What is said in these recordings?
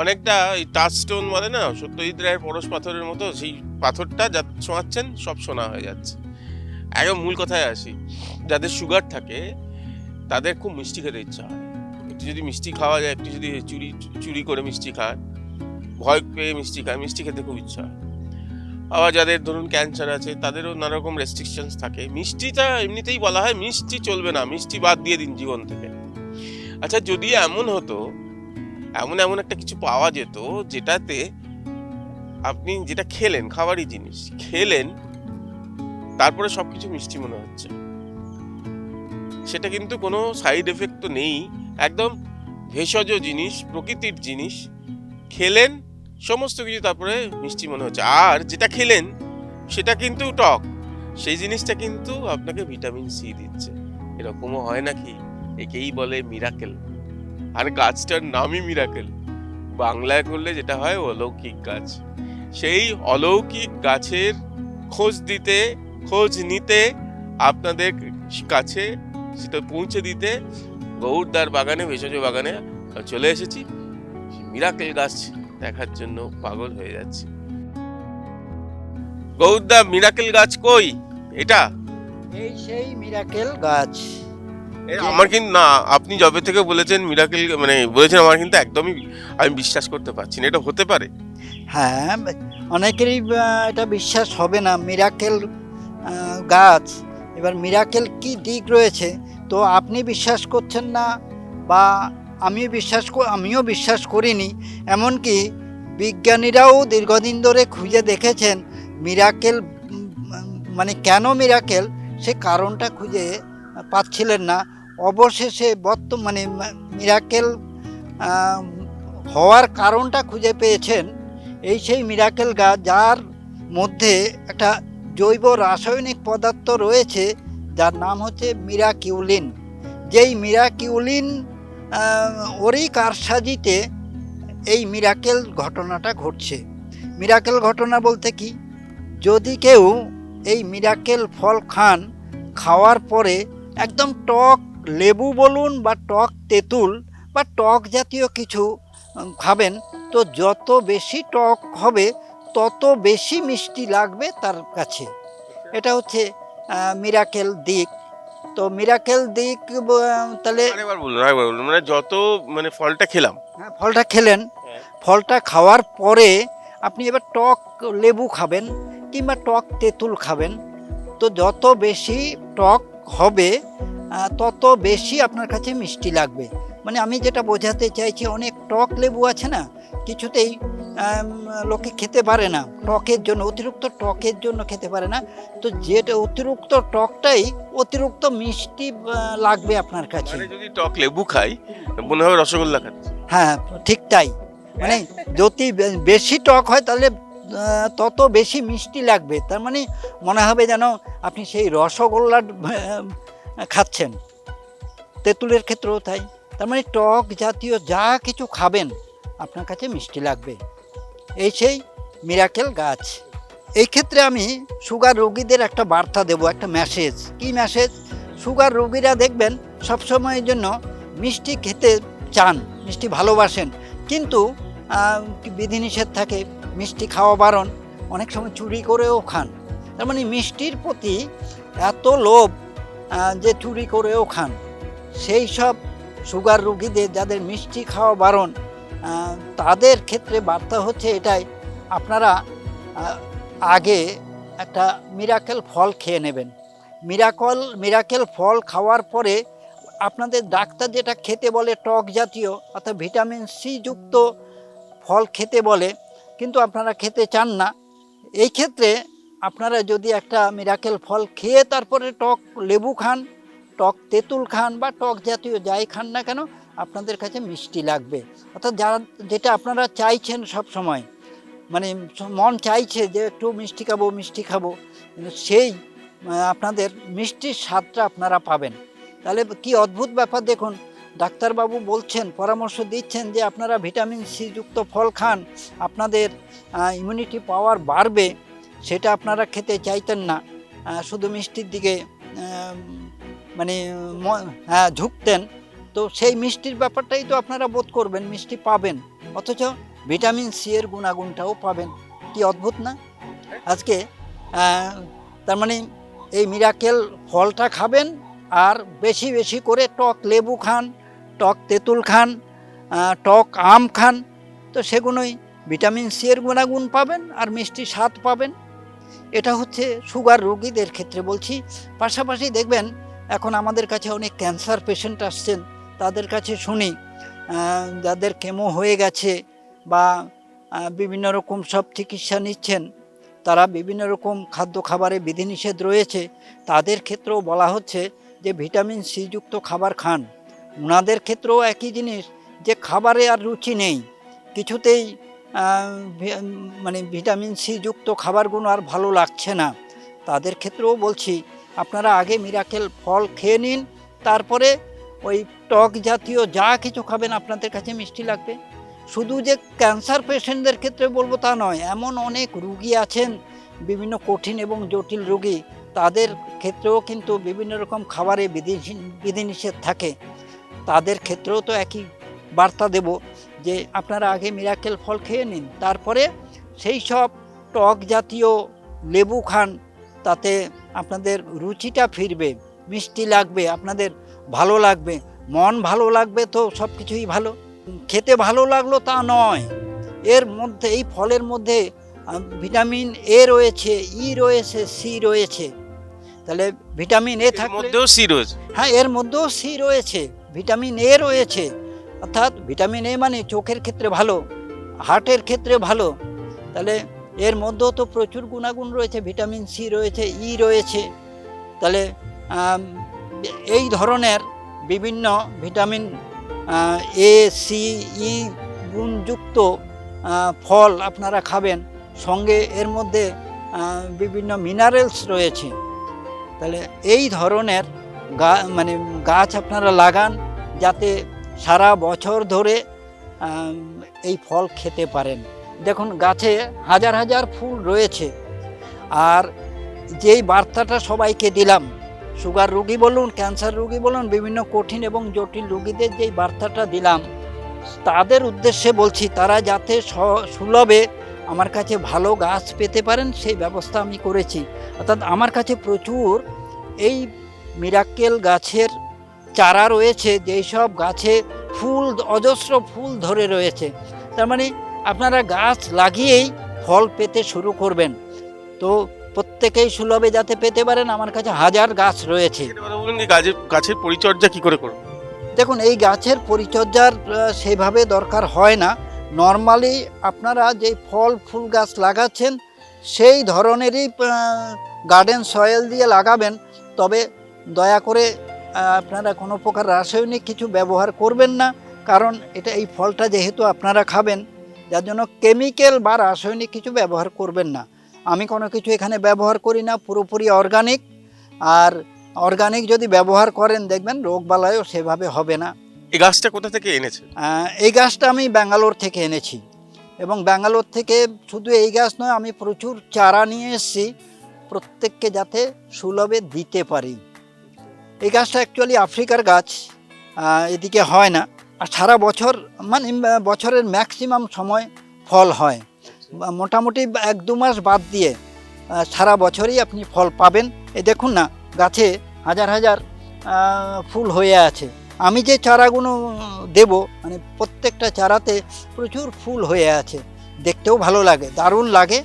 অনেকটা এই touch stone বলে না, সত্যজিৎ রায়ের পরশ পাথরের মতো সেই পাথরটা যা ছোঁয়াচ্ছেন, সব শোনা হয়ে যাচ্ছে। একদম মূল কথায় আসি, যাদের সুগার থাকে, তাদের খুব মিষ্টি খেতে ইচ্ছা হয়। একটু যদি মিষ্টি খাওয়া যায়, একটু যদি চুরি চুরি করে মিষ্টি খায়, ভয় পেয়ে মিষ্টি খায়, মিষ্টি খেতে খুব ইচ্ছা হয়। আবার যাদের ধরুন ক্যান্সার আছে, তাদেরও নানা রকম রেস্ট্রিকশনস থাকে। মিষ্টিটা এমনিতেই বলা হয়, মিষ্টি চলবে না, মিষ্টি বাদ দিয়ে দিন জীবন থেকে। আচ্ছা যদি এমন হতো এমন এমন একটা কিছু পাওয়া যেত যেটাতে আপনি যেটা খেলেন, খাবারই জিনিস, খেলেন, তারপরে সবকিছু মিষ্টি মনে হচ্ছে। সেটা কিন্তু কোনো সাইড এফেক্ট তো নেই। একদম ভেষজ জিনিস, প্রকৃতির জিনিস, খেলেন, সমস্ত কিছু তারপরে মিষ্টি মনে হচ্ছে। আর যেটা খেলেন, সেটা কিন্তু টক। সেই জিনিসটা কিন্তু আপনাকে ভিটামিন সি দিচ্ছে। এরকমও হয় নাকি? একেই বলে মিরাকেল আর গাছটার নামই মিরাকেল বাংলায় করলে যেটা হয়, অলৌকিক গাছ। সেই অলৌকিক গাছের খোঁজ দিতে, খোঁজ নিতে, আপনাদের কাছে সেটা পৌঁছে দিতে গৌরদার বাগানে, ভেষজ বাগানে চলে এসেছি। মিরাকেল গাছ দেখার জন্য পাগল হয়ে যাচ্ছি। গৌরদা মিরাকেল গাছ কই? এটা? এই সেই মিরাকেল গাছ। আমার কিন্তু না, আপনি যবে থেকে বলেছেন মিরাকেল মানে বলেছেন আমার কিন্তু একদমই আমি বিশ্বাস করতে পারছি না, এটা হতে পারে? হ্যাঁ অনেকেরই এটা বিশ্বাস হবে না মিরাকেল গাছ, এবার মিরাকেল কি দিক রয়েছে, তো আপনি বিশ্বাস করছেন না বা আমি বিশ্বাস আমিও বিশ্বাস করিনি, এমনকি বিজ্ঞানীরাও দীর্ঘদিন ধরে খুঁজে দেখেছেন মিরাকেল মানে কেন মিরাকেল সে কারণটা খুঁজে পাচ্ছিলেন না। অবশেষে বর্তমানে মিরাকেল হওয়ার কারণটা খুঁজে পেয়েছেন এই সেই মিরাকেল গাছ, যার মধ্যে একটা জৈব রাসায়নিক পদার্থ রয়েছে, যার নাম হচ্ছে মিরাকিউলিন যেই মিরাকিউলিন ওরই কারসাজিতে এই মিরাকেল ঘটনাটা ঘটছে। মিরাকেল ঘটনা বলতে কি? যদি কেউ এই মিরাকেল ফল খান, খাওয়ার পরে একদম টক লেবু বলুন বা টক তেঁতুল বা টক জাতীয় কিছু খাবেন তো যত বেশি টক হবে তত বেশি মিষ্টি লাগবে তার কাছে। এটা হচ্ছে মিরাকেল দিক। তো মিরাকেল দিক তাহলে বলুন মানে যত মানে ফলটা খেলাম। হ্যাঁ, ফলটা খেলেন। ফলটা খাওয়ার পরে আপনি এবার টক লেবু খাবেন কিংবা টক তেঁতুল খাবেন। তো যত বেশি টক হবে তত বেশি আপনার কাছে মিষ্টি লাগবে। মানে আমি যেটা বোঝাতে চাইছি অনেক টক লেবু আছে না কিছুতেই লোকে খেতে পারে না। টকের জন্য অতিরিক্ত টকের জন্য খেতে পারে না। তো যেটা অতিরিক্ত টকটাই অতিরিক্ত মিষ্টি লাগবে আপনার কাছে। মানে যদি টক লেবু খাই মনে হবে রসগোল্লা খাচ্ছি। হ্যাঁ ঠিক তাই। মানে যদি বেশি টক হয় তাহলে তত বেশি মিষ্টি লাগবে। তার মানে মনে হবে যেন আপনি সেই রসগোল্লা খাচ্ছেন। তেঁতুলের ক্ষেত্রেও তাই। তার মানে টক জাতীয় যা কিছু খাবেন, আপনার কাছে মিষ্টি লাগবে। এই সেই মিরাকেল গাছ। এই ক্ষেত্রে আমি সুগার রোগীদের একটা বার্তা দেব, একটা মেসেজ কি মেসেজ সুগার রোগীরা দেখবেন সবসময়ের জন্য মিষ্টি খেতে চান, মিষ্টি ভালোবাসেন। কিন্তু বিধিনিষেধ থাকে, মিষ্টি খাওয়া বারণ। অনেক সময় চুরি করেও খান। তার মানে মিষ্টির প্রতি এত লোভ যে চুরি করেও খান। সেই সব সুগার রুগীদের, যাদের মিষ্টি খাওয়া বারণ তাদের ক্ষেত্রে বার্তা হচ্ছে এটাই, আপনারা আগে একটা মিরাকেল ফল খেয়ে নেবেন। মিরাকল, মিরাকেল ফল খাওয়ার পরে আপনাদের ডাক্তার যেটা খেতে বলে, টক জাতীয়, অর্থাৎ ভিটামিন সি যুক্ত ফল খেতে বলে, কিন্তু আপনারা খেতে চান না। এই ক্ষেত্রে আপনারা যদি একটা মিরাকেল ফল খেয়ে তারপরে টক লেবু খান, টক তেঁতুল খান বা টক জাতীয় যাই খান না কেন, আপনাদের কাছে মিষ্টি লাগবে। অর্থাৎ যারা, যেটা আপনারা চাইছেন সব সময় মানে মন চাইছে যে একটু মিষ্টি খাব মিষ্টি খাব সেই আপনাদের মিষ্টির স্বাদটা আপনারা পাবেন। তাহলে কি অদ্ভুত ব্যাপার দেখুন, ডাক্তারবাবু বলছেন, পরামর্শ দিচ্ছেন যে আপনারা ভিটামিন সি যুক্ত ফল খান, আপনাদের ইমিউনিটি পাওয়ার বাড়বে। সেটা আপনারা খেতে চাইতেন না। শুধু মিষ্টির দিকে মানে হ্যাঁ ঝুঁকতেন। তো সেই মিষ্টির ব্যাপারটাই তো আপনারা বোধ করবেন, মিষ্টি পাবেন। অথচ ভিটামিন সি এর গুণাগুণটাও পাবেন। কি অদ্ভুত না? আজকে তার মানে এই মিরাকেল ফলটা খাবেন আর বেশি বেশি করে টক লেবু খান, টক তেঁতুল খান টক আম খান। তো সেগুলোই ভিটামিন সি এর গুণাগুণ পাবেন আর মিষ্টি স্বাদ পাবেন। এটা হচ্ছে সুগার রোগীদের ক্ষেত্রে বলছি। পাশাপাশি দেখবেন, এখন আমাদের কাছে অনেক ক্যান্সার পেশেন্ট আসছেন, তাদের কাছে শুনি যাদের কেমো হয়ে গেছে বা বিভিন্ন রকম সব চিকিৎসা নিচ্ছেন, তারা বিভিন্ন রকম খাদ্য খাবারে বিধিনিষেধ রয়েছে, তাদের ক্ষেত্রেও বলা হচ্ছে যে ভিটামিন সি যুক্ত খাবার খান। ওনাদের ক্ষেত্রেও একই জিনিস, যে খাবারে আর রুচি নেই, কিছুতেই মানে ভিটামিন সি যুক্ত খাবারগুলো আর ভালো লাগছে না। তাদের ক্ষেত্রেও বলছি, আপনারা আগে মিরাকেল ফল খেয়ে নিন, তারপরে ওই টক জাতীয় যা কিছু খাবেন আপনাদের কাছে মিষ্টি লাগবে। শুধু যে ক্যান্সার পেশেন্টদের ক্ষেত্রে বলব তা নয়, এমন অনেক রুগী আছেন, বিভিন্ন কঠিন এবং জটিল রুগী, তাদের ক্ষেত্রেও কিন্তু বিভিন্ন রকম খাবারে বিধি বিধিনিষেধ থাকে। তাদের ক্ষেত্রেও তো একই বার্তা দেব। যে আপনারা আগে মিরাকেল ফল খেয়ে নিন তারপরে সেই সব টক জাতীয় লেবু খান তাতে আপনাদের রুচিটা ফিরবে মিষ্টি লাগবে আপনাদের ভালো লাগবে মন ভালো লাগবে তো সব কিছুই ভালো। খেতে ভালো লাগল তা নয়। এর মধ্যে এই ফলের মধ্যে ভিটামিন এ রয়েছে ই রয়েছে সি রয়েছে। তাহলে ভিটামিন এ থাকলে মধ্যেও সি রয়েছে? হ্যাঁ এর মধ্যেও সি রয়েছে ভিটামিন এ রয়েছে। অর্থাৎ ভিটামিন এ মানে চোখের ক্ষেত্রে ভালো, হার্টের ক্ষেত্রে ভালো। তাহলে এর মধ্যেও তো প্রচুর গুণাগুণ রয়েছে, ভিটামিন সি রয়েছে, ই রয়েছে। তাহলে এই ধরনের বিভিন্ন ভিটামিন এ, সি, ই গুণযুক্ত ফল আপনারা খাবেন। সঙ্গে এর মধ্যে বিভিন্ন মিনারেলস রয়েছে। তাহলে এই ধরনের গা মানে গাছ আপনারা লাগান যাতে সারা বছর ধরে এই ফল খেতে পারেন। দেখুন, গাছে হাজার হাজার ফুল রয়েছে। আর যেই বার্তাটা সবাইকে দিলাম, সুগার রুগী বলুন, ক্যান্সার রোগী বলুন, বিভিন্ন কঠিন এবং জটিল রুগীদের যেই বার্তাটা দিলাম, তাদের উদ্দেশ্যে বলছি, তারা যাতে সুলভে আমার কাছে ভালো গাছ পেতে পারেন, সেই ব্যবস্থা আমি করেছি। অর্থাৎ আমার কাছে প্রচুর এই মিরাক্কেল গাছের চারা রয়েছে যেই সব গাছে ফুল অজস্র ফুল ধরে রয়েছে। তার মানে আপনারা গাছ লাগিয়েই ফল পেতে শুরু করবেন। তো প্রত্যেকেই সুলভে যাতে পেতে পারেন আমার কাছে হাজার গাছ রয়েছে। গাছের পরিচর্যা কি করে করব দেখুন এই গাছের পরিচর্যার সেভাবে দরকার হয় না। নর্মালি আপনারা যে ফল ফুল গাছ লাগাচ্ছেন সেই ধরনেরই গার্ডেন সয়েল দিয়ে লাগাবেন। তবে দয়া করে আপনারা কোনো প্রকার রাসায়নিক কিছু ব্যবহার করবেন না কারণ এটা এই ফলটা যেহেতু আপনারা খাবেন যার জন্য কেমিক্যাল বা রাসায়নিক কিছু ব্যবহার করবেন না। আমি কোনো কিছু এখানে ব্যবহার করি না পুরোপুরি অর্গানিক আর অর্গানিক যদি ব্যবহার করেন দেখবেন রোগবালাইও সেভাবে হবে না। এই গাছটা কোথা থেকে এনেছে? এই গাছটা আমি ব্যাঙ্গালোর থেকে এনেছি এবং ব্যাঙ্গালোর থেকে শুধু এই গাছ নয় আমি প্রচুর চারা নিয়ে এসেছি প্রত্যেককে যাতে সুলভে দিতে পারি। এই গাছটা অ্যাকচুয়ালি আফ্রিকার গাছ এদিকে হয় না। আর সারা বছর মানে বছরের ম্যাক্সিমাম সময় ফল হয়। মোটামুটি এক দু মাস বাদ দিয়ে সারা বছরই আপনি ফল পাবেন। এ দেখুন না, গাছে হাজার হাজার ফুল হয়ে আছে। আমি যে চারাগুলো দেব মানে প্রত্যেকটা চারাতে প্রচুর ফুল হয়ে আছে। দেখতেও ভালো লাগে, দারুণ লাগে।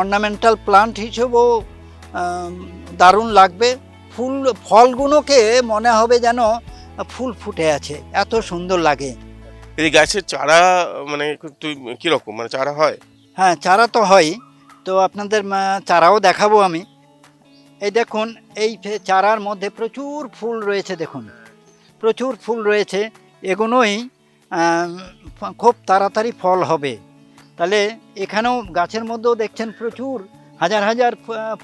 অর্নামেন্টাল প্লান্ট হিসেবেও দারুণ লাগবে। ফুল ফলগুলোকে মনে হবে যেন ফুল ফুটে আছে এত সুন্দর লাগে। এই গাছের চারা মানে তুই কীরকম মানে চারা হয়? হ্যাঁ চারা তো হয়। তো আপনাদের চারাও দেখাবো আমি। এই দেখুন এই চারার মধ্যে প্রচুর ফুল রয়েছে দেখুন। প্রচুর ফুল রয়েছে। এগুলোই খুব তাড়াতাড়ি ফল হবে। তাহলে এখানেও গাছের মধ্যেও দেখছেন প্রচুর হাজার হাজার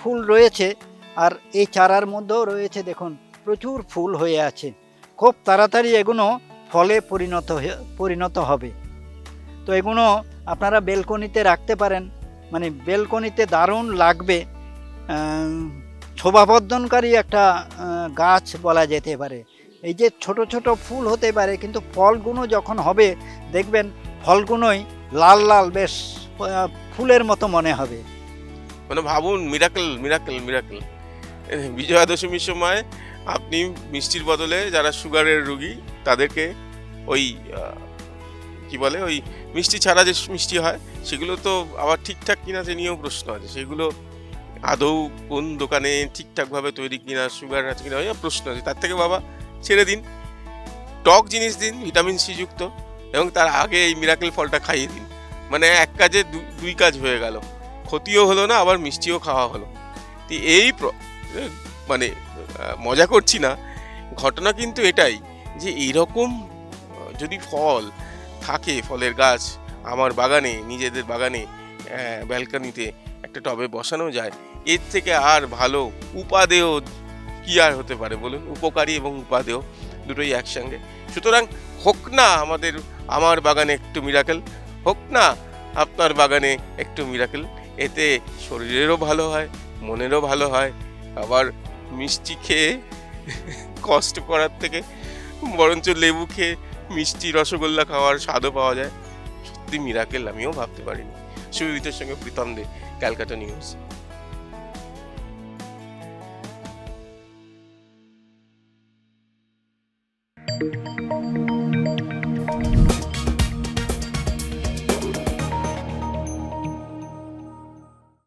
ফুল রয়েছে। আর এই চারার মধ্যেও রয়েছে দেখুন, প্রচুর ফুল হয়ে আছে। খুব তাড়াতাড়ি এগুলো ফলে পরিণত পরিণত হবে। তো এগুলো আপনারা বেলকনিতে রাখতে পারেন। মানে বেলকনিতে দারুণ লাগবে। শোভাবর্ধনকারী একটা গাছ বলা যেতে পারে। এই যে ছোট ছোট ফুল হতে পারে, কিন্তু ফলগুলো যখন হবে, দেখবেন ফলগুলোই লাল লাল, বেশ ফুলের মতো মনে হবে। মানে ভাবুন মিরাকেল মিরাকেল মিরাকেল বিজয়া দশমীর সময় আপনি মিষ্টির বদলে যারা সুগারের রুগী, তাদেরকে ওই কি বলে, ওই মিষ্টি ছাড়া যে মিষ্টি হয়, সেগুলো তো আবার ঠিকঠাক কিনা সে নিয়েও প্রশ্ন আছে। সেগুলো আদৌ কোন দোকানে ঠিকঠাকভাবে তৈরি কিনা, সুগার আছে কিনা প্রশ্ন আছে। তার থেকে বাবা ছেড়ে দিন। টক জিনিস দিন, ভিটামিন সি যুক্ত, এবং তার আগে এই মিরাকেল ফলটা খাইয়ে দিন। মানে এক কাজে দুই কাজ হয়ে গেল। ক্ষতিও হলো না, আবার মিষ্টিও খাওয়া হলো। এই মানে মজা করছি না। ঘটনা কিন্তু এটাই যে এইরকম আহ, যদি ফল থাকে ফলের গাছ আমার বাগানে নিজেদের বাগানে ব্যালকানিতে একটা টবে বসানো যায় এর থেকে আর ভালো উপাদেয় কি আর হতে পারে বলুন? উপকারী এবং উপাদেয় দুটোই একসঙ্গে। সুতরাং হোক না আমাদের আমার বাগানে একটু মিরাকেল হোক না আপনার বাগানে একটু মিরাকেল এতে শরীরেরও ভালো হয় মনেরও ভালো হয় আবার মিষ্টি খেয়ে কষ্ট করার থেকে বরঞ্চ লেবু খেয়ে মিষ্টি রসগোল্লা খাওয়ার স্বাদও পাওয়া যায়। সত্যি মিরাকেল আমিও ভাবতে পারিনি। সুবিধের সঙ্গে প্রীতম দে, ক্যালকাটা নিউজ